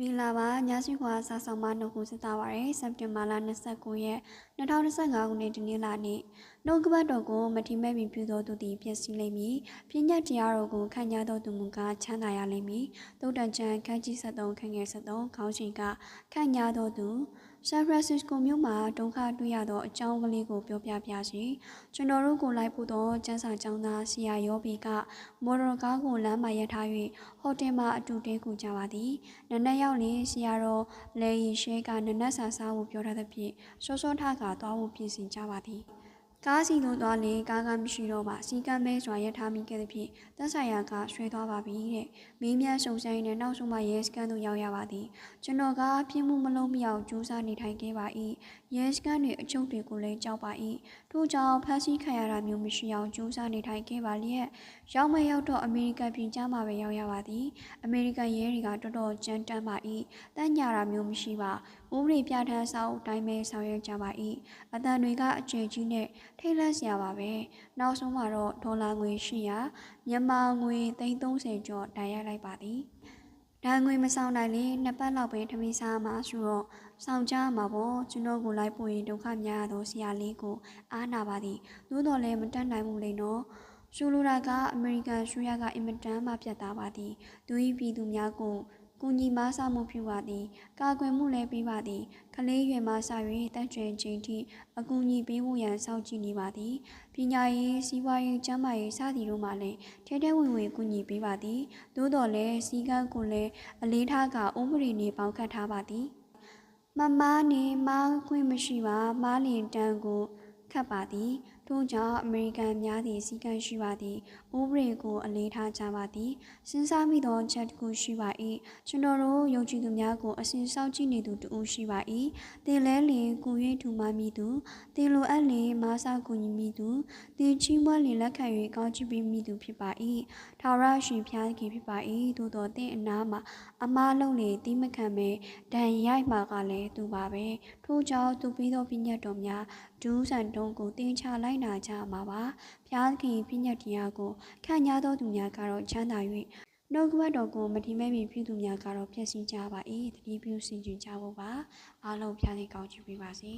မင်္ဂလာပါညစီခွာစာဆောင်မနှုတ်ကိုစတာပါရယ်စက်တင်ဘာလ29ရက်2025ခုနှစ်ဒီနေ့လာနေ့နှုတ်ကပတ်တော်ကိုမထီမဲ့ပြီးပြုသောသူသည်ပြည့်စည်လိမ့်မည်ပညာတရားတော်ကိုခံရသောသူမူကားချမ်းသာရလိမ့်မည်တုတ်တန်ချန်ခန်းကြီး73ခန်းငယ်73ခေါင်းချိန်ကခံရသောသူ ဆန်ဖရန်စစ္စကိုမြို့မှာဒုက္ခတွေ့ရသောအကြောင်းကလေးကိုပြောပြပြစီကျွန်တော်တို့ကိုလိုက်ဖို့သောကျန်းစာကျောင်းသားဆီယာယောဘီကမော်တော်ကားကိုလမ်းမှာရပ်ထား၍ဟိုတယ်မှာအတူတဲကူကြပါသည်နနက်ရောက်လင်ဆီယာတော်လေရီရှဲကနနက်စာစားဖို့ပြောထားသဖြင့်စောစောထကသွားဖို့ပြင်ဆင်ကြပါသည် ကားစီသို့သွားလေကားကမရှိတော့ပါစီကမ်းမဲစွာရထားမိခဲ့သဖြင့်တက်ဆိုင်ရာကရွှေသွားပါပြီတဲ့မင်းများစုံဆိုင်နဲ့နောက်ဆုံးမှရဲစခန်းသို့ရောက်ရပါသည်ကျွန်တော်ကပြင်းမှုမလုံးမရောက်ကြိုးစားနေထိုင်ခဲ့ပါ၏ရဲစခန်းတွေအချုပ်တွေကိုလည်းကြောက်ပါ၏ထို့ကြောင့်ဖမ်းဆီးခံရတာမျိုးမရှိအောင်ကြိုးစားနေထိုင်ခဲ့ပါလျက်ရောက်မရောက်တော့အမေရိကန်ပြည်ကြားမှာပဲရောက်ရပါသည်အမေရိကန်ရဲတွေကတော်တော်ကြမ်းတမ်းပါ၏တန်းညာတာမျိုးမရှိပါဥပဒေပြဋ္ဌာန်းစာအုပ်တိုင်းပဲဆောင်ရွက်ကြပါ၏အတန်တွေကအကျဉ်းကြီးနဲ့ထိတ်လန့်စရာပါပဲနောက်ဆုံးမှာတော့ဒေါ်လာငွေ800မြန်မာငွေ330ကျော်တိုင်ရလိုက်ပါသည်ဒါငွေမဆောင်နိုင်လေနှစ်ပတ်လောက်ပဲထမင်းစားမှာဆိုတော့ဆောင်ကြမှာပေါ့ကျွန်တော်ကိုလိုက်ပို့ရင်ဒုက္ခများရသောဆရာလေးကိုအားနာပါသည်သို့တော်လည်းမတတ်နိုင်ဘူးလေနော်ရှူလိုတာကအမေရိကန်ရှူရကအင်မတန်မှပြတ်သားပါသည်သူ၏ပြည်သူများကို ကူညီမဆမှုပြုပါသည် ကာကွယ်မှုလည်းပေးပါသည်ကလေးရွယ်မှစ၍တန့်ကျွင်ခြင်းထိအကူအညီပေးဖို့ရန်စောင့်ကြည့်နေပါသည်ပညာရေးစီးပွားရေးကျန်းမာရေးစသည်တို့မှလည်းထဲထဲဝင်ဝင်ကူညီပေးပါသည်သို့တော်လည်းစီကံကိုလည်းအလေးထားကဥပဒေနှင့်ပေါင်းခတ်ထားပါသည်မမနေမားခွင့်မရှိပါမားလင်တန်းကိုခတ်ပါသည် ထို့ကြောင့်အမေရိကန်များသည့်စည်းကမ်းရှိပါသည်ဥပဒေကိုအလေးထားကြပါသည်စဉ်းစားမိသောချက်တစ်ခုရှိပါ၏ကျွန်တော်တို့ယုံကြည်သူများကိုအစဉ်စောင့်ကြည့်နေသူတူရှိပါ၏တင်လဲလင်ကို၍ထူမမိသူတင်လိုအပ်လင်မားစာကူညီမိသူတင်ချီးမွမ်းလင်လက်ခံ၍ကောင်းချီးပေးမိသူဖြစ်ပါ၏ထာဝရရှင်ဖျားခင်ဖြစ်ပါ၏သို့တော်တင်အနာမှာအမားလုံးလေတိမခံမဲ့ဒဏ်ရိုက်မှာကလည်းသူပါပဲထို့ကြောင့်သူပြီးသောပညာတော်များဒူးဆန်တုံးကိုတင်ချလိုက်နာကြမှာပါဖျားခင်ပညာတရားကိုခံရသောသူများကတော့ချမ်းသာ၍နှုတ်ကပတ်တော်ကိုမတိမဲ့မီပြုသူများကတော့ပြည့်စည်ကြပါ၏တတိပြုစင်ကြင်ကြဖို့ပါအားလုံးဖျားခင်ကောင်းချီးပေးပါစေ